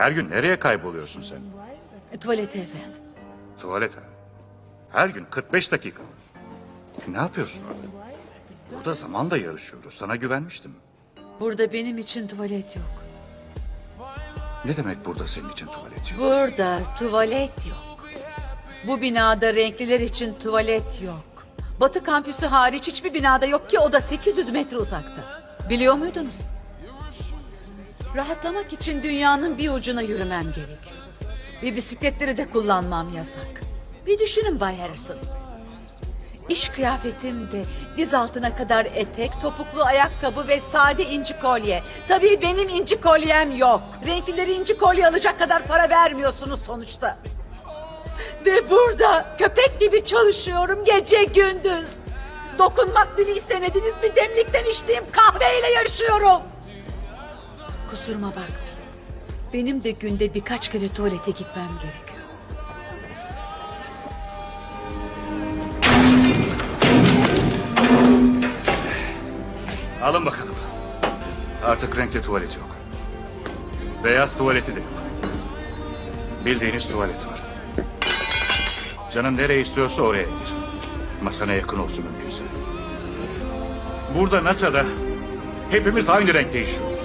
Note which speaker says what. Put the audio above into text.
Speaker 1: Her gün nereye kayboluyorsun sen?
Speaker 2: E, tuvalete efendim.
Speaker 1: Tuvalete. Her gün 45 dakika. Ne yapıyorsun orada? Burada zamanla yarışıyoruz. Sana güvenmiştim.
Speaker 2: Burada benim için tuvalet yok.
Speaker 1: Ne demek burada senin için tuvalet yok?
Speaker 2: Burada tuvalet yok. Bu binada renkliler için tuvalet yok. Batı kampüsü hariç hiçbir binada yok ki o da 800 metre uzakta. Biliyor muydunuz? Rahatlamak için dünyanın bir ucuna yürümem gerekiyor. Ve bisikletleri de kullanmam yasak. Bir düşünün Bay Harrison. İş kıyafetim de diz altına kadar etek, topuklu ayakkabı ve sade inci kolye. Tabii benim inci kolyem yok. Renklileri inci kolye alacak kadar para vermiyorsunuz sonuçta. Ve burada köpek gibi çalışıyorum gece gündüz. Dokunmak bile istemediğiniz bir demlikten içtiğim kahveyle yarışıyorum. Kusuruma bakmayın. Benim de günde birkaç kere tuvalete gitmem gerekiyor.
Speaker 1: Alın bakalım. Artık renkli tuvalet yok. Beyaz tuvaleti de yok. Bildiğiniz tuvalet var. Canın nereye istiyorsa oraya gir. Masana yakın olsun mümkünse. Burada NASA'da hepimiz aynı renk değişiyoruz.